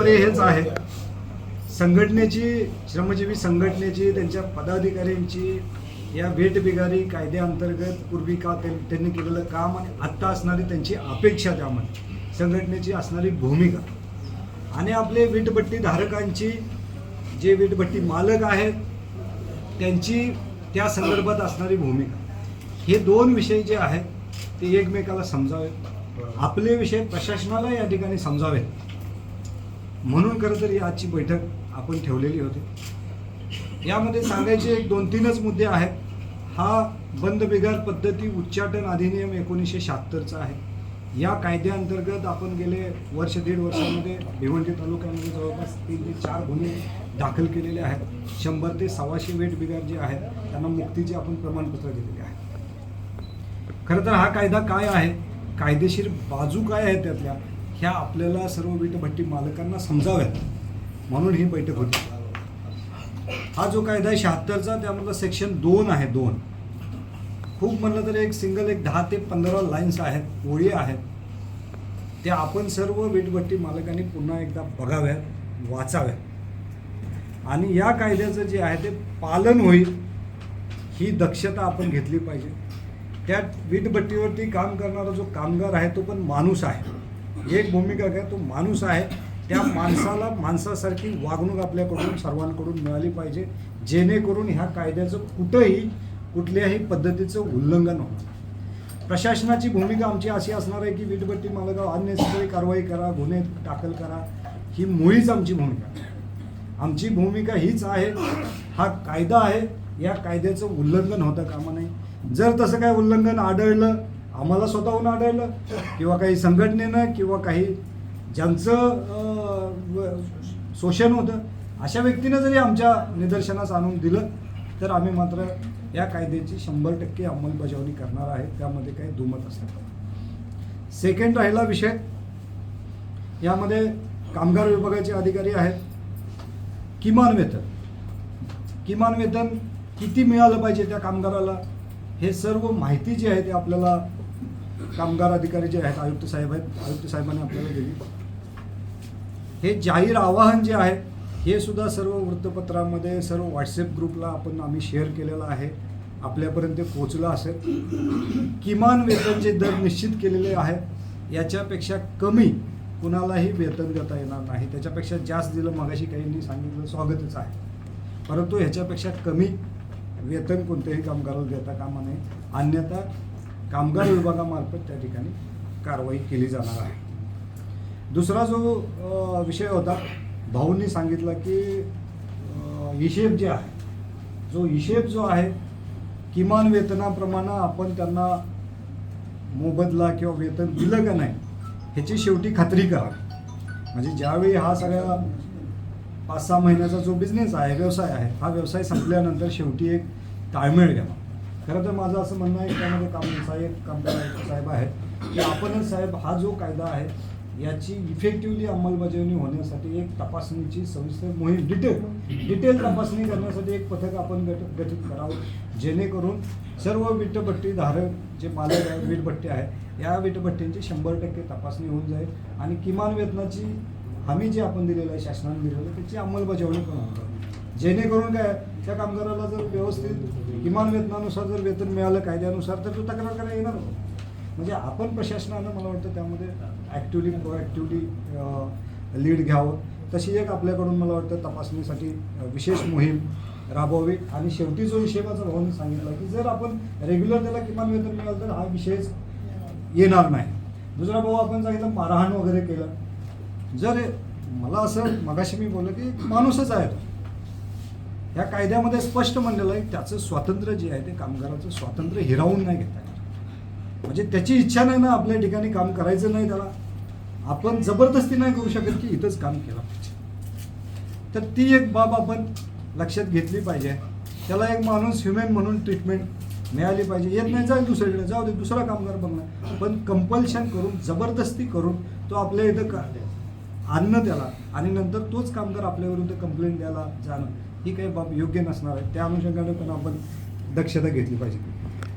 पर्याय हेच आहे. संघटनेची श्रमजीवी संघटनेची त्यांच्या पदाधिकाऱ्यांची या भेटबिगारी कायद्याअंतर्गत पूर्वी का त्यांनी केलेलं काम आणि आत्ता असणारी त्यांची अपेक्षा त्यामध्ये. संघटनेची असणारी भूमिका. आणि आपले वीटभट्टी धारकांची जे वीटभट्टी मालक आहेत त्यांची त्या संदर्भात असणारी भूमिका. हे दोन विषय जे आहेत ते एकमेकाला समजावेत आपले विषय प्रशासनाला या ठिकाणी समजावेत. म्हणून खरं तर ही आजची बैठक आपण ठेवलेली होती. यामध्ये सांगायचे एक दोन तीनच मुद्दे आहेत. हा बंद बिगार पद्धती उच्चाटन अधिनियम एकोणीसशे शहात्तरचा आहे. या कायद्याअंतर्गत आपण गेले वर्ष दीड वर्षामध्ये भिवंडी तालुक्यामध्ये जवळपास तीन ते चार गुन्हे दाखल केलेले आहेत. शंभर ते सव्वाशे वेट बिगार जे आहेत त्यांना मुक्तीचे आपण प्रमाणपत्र दिलेले आहे. खरं तर हा कायदा काय आहे? कायदेशीर बाजू काय आहे त्यातल्या? ह्या आपल्याला सर्व वीटभट्टी मालकांना समजाव्यात. म्हणून ही बैठक होती. हा जो कायदा आहे शहात्तरचा त्यामधला सेक्शन दोन आहे दोन. खूप म्हणलं तर एक सिंगल एक दहा ते पंधरा लाईन्स आहेत ओळी आहेत. त्या आपण सर्व वीटभट्टी मालकांनी पुन्हा एकदा बघाव्यात वाचाव्यात. आणि या कायद्याचं जे आहे ते पालन होईल ही दक्षता आपण घेतली पाहिजे. त्या वीटभट्टीवरती काम करणारा जो कामगार आहे तो पण माणूस आहे. एक भूमिका घ्या तो माणूस आहे. त्या माणसाला माणसासारखी वागणूक आपल्याकडून सर्वांकडून मिळाली पाहिजे. जेणेकरून ह्या कायद्याचं कुठंही कुठल्याही पद्धतीचं उल्लंघन होणार प्रशासनाची भूमिका आमची अशी असणार आहे की वीटभट्टी मालगाव अननेसेसरी कारवाई करा गुन्हे दाखल करा. ही मुळीच आमची भूमिका आहे. आमची भूमिका हीच आहे. हा कायदा आहे. या कायद्याचं उल्लंघन होतं कामा नाही जर तसं काय उल्लंघन आढळलं आम्हाला स्वतःहून आढळलं किंवा काही संघटनेनं किंवा काही ज्यांचं शोषण होतं अशा व्यक्तीनं जरी आमच्या निदर्शनास आणून दिलं तर आम्ही मात्र या कायद्याची शंभर टक्के अंमलबजावणी करणार आहे. त्यामध्ये काही दुमत असणार सेकंड राहिला विषय. यामध्ये कामगार विभागाचे अधिकारी आहेत. किमान वेतन. किमान वेतन किती मिळालं पाहिजे त्या कामगाराला? हे सर्व माहिती जी आहे ते आपल्याला कामगार अधिकारी जे आहेत आयुक्त साहेब आहेत आयुक्त साहेबांनी आपल्याला दिली. हे जाहीर आवाहन जे आहे हे सुद्धा सर्व वृत्तपत्रामध्ये सर्व व्हॉट्सअप ग्रुपला आपण आम्ही शेअर केलेलं आहे. आपल्यापर्यंत ते पोचलं असेल. किमान वेतन जे दर निश्चित केलेले आहेत याच्यापेक्षा कमी कुणालाही वेतन देता येणार नाही. त्याच्यापेक्षा जास्त दिलं मगाशी काहींनी सांगितलं स्वागतच आहे. परंतु ह्याच्यापेक्षा कमी वेतन कोणत्याही कामगाराला देता कामा नये. अन्यथा कामगार विभागामार्फत त्या ठिकाणी कारवाई केली जाणार आहे. दुसरा जो विषय होता भाऊंनी सांगितला की हिशेब जे आहे जो हिशेब जो आहे किमान वेतनाप्रमाणे आपण त्यांना मोबदला किंवा वेतन दिलं का नाही ह्याची शेवटी खात्री करा म्हणजे ज्यावेळी हा सगळ्या पाच सहा महिन्याचा जो बिझनेस आहे व्यवसाय आहे हा व्यवसाय संपल्यानंतर शेवटी एक ताळमेळ घ्यावा. खरं तर माझं असं म्हणणं आहे त्यामध्ये काम साहेब कामदार साहेब आहेत की आपणच साहेब हा जो कायदा आहे याची इफेक्टिव्हली अंमलबजावणी होण्यासाठी एक तपासणीची सविस्तर मोहीम डिटेल डिटेल तपासणी करण्यासाठी एक पथक आपण गट गठीत करावं जेणेकरून सर्व विटभट्टीधारक जे मालक आहेत वीटभट्टी आहे या विटभट्टींची शंभर टक्के तपासणी होऊन जाईल आणि किमान वेतनाची हमी जी आपण दिलेलं आहे शासनाने दिलेलं आहे त्याची अंमलबजावणी पण होणार जेणेकरून काय त्या कामगाराला जर व्यवस्थित किमान वेतनानुसार जर वेतन मिळालं कायद्यानुसार तर तो तक्रार करायला येणार होता. म्हणजे आपण प्रशासनानं मला वाटतं त्यामध्ये ॲक्टिवली प्रोॲक्टिवली लीड घ्यावं. तशी एक आपल्याकडून मला वाटतं तपासणीसाठी विशेष मोहीम राबवावी. आणि शेवटी जो हिशेबाचा भाऊने सांगितला की जर आपण रेग्युलर त्याला किमान वेतन मिळालं तर हा विषयच येणार नाही. दुसरा भाऊ आपण सांगितलं मारहाण वगैरे केलं जर मला असं मगाशी मी बोललो की माणूसच आहे ह्या या कायद्यामध्ये स्पष्ट म्हणलेलं आहे त्याचं स्वातंत्र्य जे आहे ते कामगाराचं स्वातंत्र्य हिरावून नाही घेता येणार. म्हणजे त्याची इच्छा नाही ना आपल्या ठिकाणी काम करायचं नाही त्याला. आपण जबरदस्ती नाही करू शकत की इथंच काम केलं पाहिजे. तर ती एक बाब आपण लक्षात घेतली पाहिजे. त्याला एक माणूस ह्युमन म्हणून ट्रीटमेंट मिळाली पाहिजे. येत नाही जाईल दुसरीकडे. जाऊ दे दुसरा कामगार बघणार पण कंपल्शन करून जबरदस्ती करून तो आपल्या इथं का आणणं त्याला आणि नंतर तोच कामगार आपल्याविरुद्ध कंप्लेंट द्यायला जाणं ही काही बाब योग्य नसणार आहे. त्या अनुषंगाने पण आपण दक्षता घेतली पाहिजे.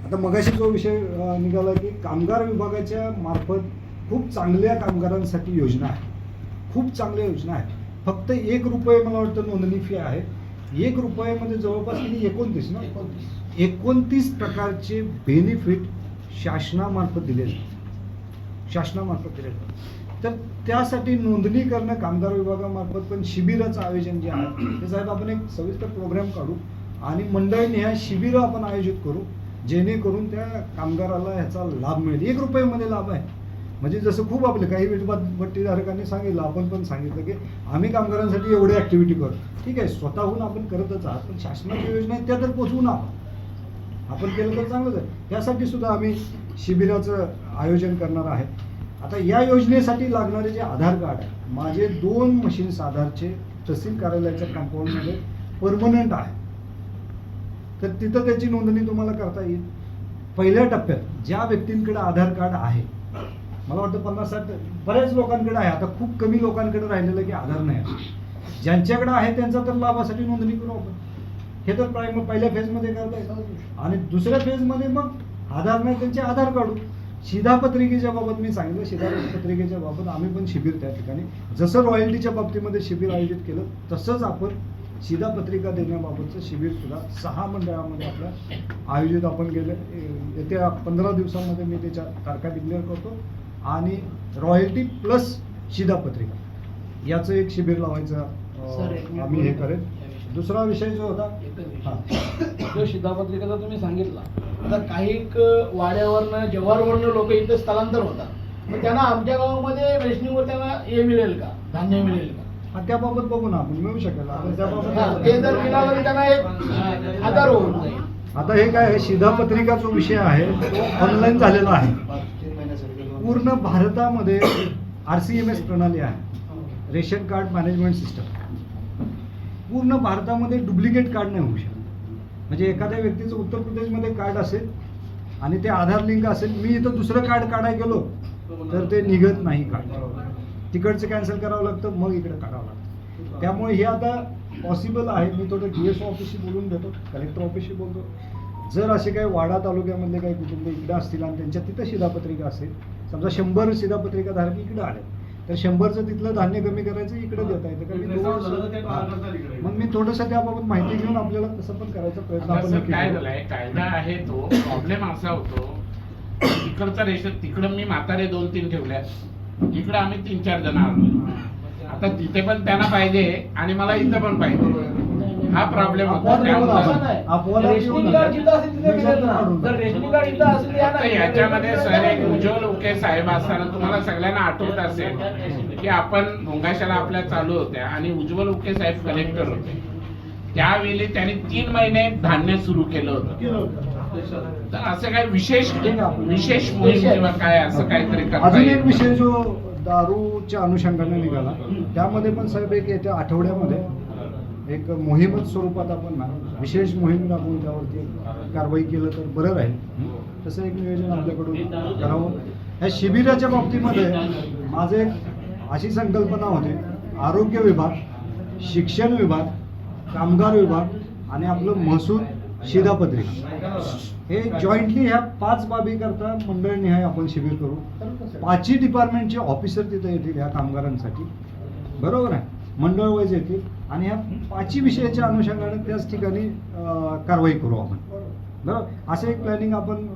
आता मगाशी जो विषय निघाला की कामगार विभागाच्या मार्फत खूप चांगल्या कामगारांसाठी योजना आहे खूप चांगल्या योजना आहेत. फक्त एक रुपये मला वाटतं नोंदणी फी आहे. एक रुपयामध्ये जवळपास किती? एकोणतीस ना? एकोणतीस. प्रकारचे बेनिफिट शासनामार्फत दिले जातात. शासनामार्फत दिले जातात. तर त्यासाठी नोंदणी करणं कामगार विभागामार्फत पण शिबिराचं आयोजन जे आहे ते साहेब आपण एक सविस्तर प्रोग्राम काढू आणि मंडळनिहाय शिबिरं आपण आयोजित करू जेणेकरून त्या कामगाराला ह्याचा लाभ मिळेल. एक रुपयामध्ये लाभ आहे. म्हणजे जसं खूप आपले काही वीटभट्टीधारकांनी सांगितलं आपण पण सांगितलं की आम्ही कामगारांसाठी एवढे ॲक्टिव्हिटी करतो. ठीक आहे स्वतःहून आपण करतच आहात पण शासनाच्या योजना आहेत त्या तर पोचवू ना आपण. आपण केलं तर चांगलंच आहे. त्यासाठी सुद्धा आम्ही शिबिराचं आयोजन करणार आहे. आता या योजनेसाठी लागणारे जे आधार कार्ड आहे माझे दोन मशीन्स आधारचे तहसील कार्यालयाच्या कंपाऊंडमध्ये परमनंट आहे. तर तिथं त्याची नोंदणी तुम्हाला करता येईल. पहिल्या टप्प्यात ज्या व्यक्तींकडे आधार कार्ड आहे मला वाटतं पन्नास साठ बऱ्याच लोकांकडे आहे. आता खूप कमी लोकांकडे राहिलेलं आहे की आधार नाही आहे. ज्यांच्याकडे आहे त्यांचा तर लाभासाठी नोंदणी करू आपण. हे तर प्राय मग पहिल्या फेजमध्ये करता येतं आणि दुसऱ्या फेजमध्ये मग आधार नाही त्यांचे आधार काढू. शिधापत्रिकेच्या बाबत मी सांगितलं. शिधापत्रिकेच्या बाबत आम्ही पण शिबिर त्या ठिकाणी. जसं रॉयल्टीच्या बाबतीमध्ये शिबिर आयोजित केलं तसंच आपण शिधापत्रिका देण्याबाबतचं शिबिर सुद्धा सहा मंडळामध्ये आपलं आयोजित आपण गेलं येत्या पंधरा दिवसामध्ये मी त्याच्या तारखा डिक्लेअर करतो. आणि रॉयल्टी प्लस शिधापत्रिका. याचं एक शिबिर लावायचं आम्ही हे. करेल दुसरा विषय जो होता हां. जो शिधापत्रिकेचा तुम्ही सांगितला आता काही क- वाड्यावरनं जव्हारवरनं लोक इथं स्थलांतर होतात. मग त्यांना आमच्या गावामध्ये रेशनिंगवर त्यांना हे मिळेल का? धान्य मिळेल का? त्याबाबत बघू ना आपण मिळू शकेल. आपण त्याबाबत ते जर मिळालं तर त्यांना एक आधार होऊन जाईल आता हे काय आहे, शिधापत्रिका जो विषय आहे तो ऑनलाईन झालेला आहे. पूर्ण भारतामध्ये आर सी एम एस प्रणाली आहे. Ration card management system. पूर्ण भारतामध्ये डुप्लिकेट कार्ड नाही होऊ शकत. म्हणजे एखाद्या व्यक्तीचं उत्तर प्रदेशमध्ये कार्ड असेल आणि ते आधार लिंक असेल मी इथं दुसरं कार्ड काढायला गेलो तर ते निघत नाही कार्ड. तिकडचं कॅन्सल करावं लागतं मग इकडे काढावं लागतं. त्यामुळे हे आता पॉसिबल आहे. मी थोडं डी एस ऑफिसशी बोलून देतो कलेक्टर ऑफिसशी बोलतो. जर असे काही वाडा तालुक्यामधले काही कुटुंब इकडे असतील आणि त्यांच्या तिथं शिधापत्रिका असेल समजा शंभर शिधापत्रिकाधारक इकडे आले तर शंभरचं तिथलं धान्य कमी करायचं इकडे देता येतं. कारण. मग मी थोडंसं त्याबाबत माहिती घेऊन आपल्याला तसं पण करायचा प्रयत्न आपण काय करू. झालंय? कायदा आहे तो प्रॉब्लेम असा होतो तिकडचा रेशन तिकडं मी म्हातारे दोन तीन ठेवल्या. इकडं आम्ही तीन चार जण आलो आता तिथे पण त्यांना पाहिजे आणि मला इथं पण पाहिजे. हा प्रॉब्लेम होता अपवाद घेऊन त्यामुळे- आपण. नाही. अपवादात रेशनिंग येऊन कार्ड जिथं असेल तिथे निषेध मिळेल ना. काढून जर टाकू. रेशनिंग कार्ड इथं असेल या आता नाही. याच्यामध्ये सर एक उज्ज्वल उके साहेब असताना तुम्हाला सगळ्यांना आठवत असेल की आपण भोंगाशाला आपल्या चालू होत्या आणि उज्ज्वल उके साहेब कलेक्टर होते त्यावेळी त्यांनी तीन महिने धान्य सुरू केलं होतं तर असं काही विशेष विशेष मोहीम किंवा काय असं काहीतरी करता अजून एक येईल. विषय जो दारूच्या अनुषंगाने निघाला त्यामध्ये पण साहेब एक येत्या आठवड्यामध्ये एक मोहीमच स्वरूपात आपण ना विशेष मोहीम राबवून त्यावरती कारवाई केलं तर बरं राहील. तसं एक नियोजन आपल्याकडून करावं. ह्या शिबिराच्या बाबतीमध्ये माझे एक अशी संकल्पना होती. आरोग्य विभाग शिक्षण विभाग कामगार विभाग आणि आपलं महसूल शिधापत्रिका. हे जॉईंटली ह्या पाच बाबी करता मंडळनिहाय आपण शिबिर करू. पाचही डिपार्टमेंटचे ऑफिसर तिथे येतील ह्या कामगारांसाठी. बरोबर आहे? मंडळ वाईज येतील आणि ह्या पाचही विषयाच्या अनुषंगाने त्याच ठिकाणी कारवाई करू आपण. बरोबर. असं एक प्लॅनिंग आपण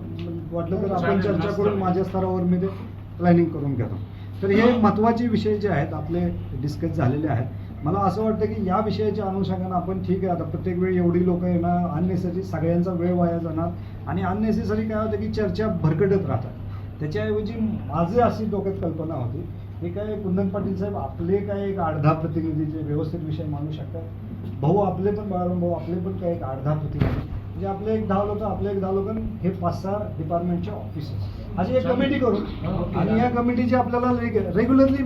वाटलं तर आपण चर्चा करून माझ्या स्तरावर मी ते प्लॅनिंग करून घेतो. तर हे महत्त्वाचे विषय जे आहेत आपले डिस्कस झालेले आहेत मला असं वाटतं की या विषयाच्या अनुषंगानं आपण ठीक आहे. आता प्रत्येक वेळी एवढी लोक येणार अननेसेसरी सगळ्यांचा वेळ वाया जाणार आणि अननेसेसरी काय होतं की चर्चा भरकटत राहतात. त्याच्याऐवजी माझे अशी डोक्यात कल्पना होती हे काय कुंदन पाटील साहेब आपले काय एक अर्धा प्रतिनिधीचे प्रतिनिधी जे व्यवस्थित विषय मानू शकतात? भाऊ आपले पण बाळाराम भाऊ आपले पण काय एक अर्धा प्रतिनिधी? म्हणजे आपले एक दहा लोक आपले एक दहा लोक हे पाच सहा डिपार्टमेंटचे ऑफिसर्स अशी एक कमिटी करू. आणि या कमिटीची आपल्याला रेग्युलरली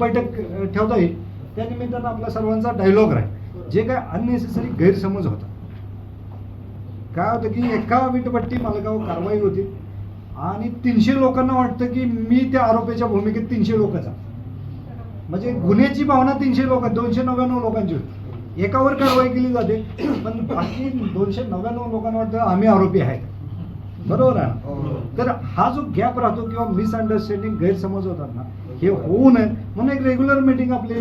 बैठक ठेवता येईल. त्या निमित्तानं आपला सर्वांचा डायलॉग राहील. जे काय अननेसेसरी गैरसमज होता काय होतं की एका वीटपट्टी मालकावर कारवाई होती. आणि तीनशे लोकांना वाटतं की मी त्या आरोपीच्या भूमिकेत तीनशे लोकांचा म्हणजे गुन्ह्याची भावना तीनशे लोक दोनशे नव्याण्णव लोकांची होती. एकावर कारवाई केली जाते पण बाकी दोनशे नव्याण्णव लोकांना वाटतं आम्ही आरोपी आहेत. बरोबर आहे ना? तर हा जो गॅप राहतो किंवा मिसअंडरस्टँडिंग गैरसमज होतात ना हे होऊ नये. म्हणून एक रेग्युलर मीटिंग आपली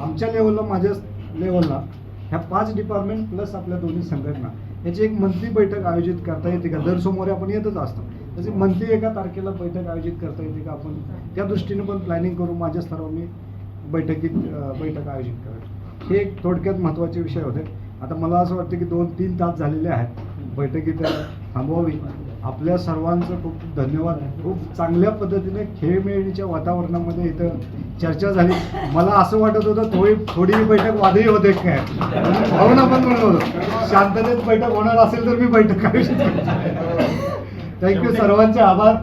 आमच्या लेवलला माझ्या लेवलला ह्या पाच डिपार्टमेंट प्लस आपल्या दोन्ही संघटना याची एक मंथली बैठक आयोजित करता येते का? दर सोमवारी आपण येतच असतो. त्याची मंथली एका तारखेला बैठक आयोजित करता येते का आपण? त्या दृष्टीने पण प्लॅनिंग करू माझ्या स्तरावर मी बैठकीत बैठक आयोजित करेल हे एक थोडक्यात महत्त्वाचे विषय होते. आता मला असं वाटतं की दोन तीन तास झालेले आहेत. बैठकीत थांबवावी. आपल्या सर्वांचं खूप धन्यवाद. खूप चांगल्या पद्धतीने खेळमेळीच्या वातावरणामध्ये इथं चर्चा झाली. मला असं वाटत होतं थोडी थोडी बैठक वादळी होते काय. भावना पण म्हणत होतो. शांततेत बैठक होणार असेल तर मी बैठक आयोजित थँक्यू सर्वांचे आभार.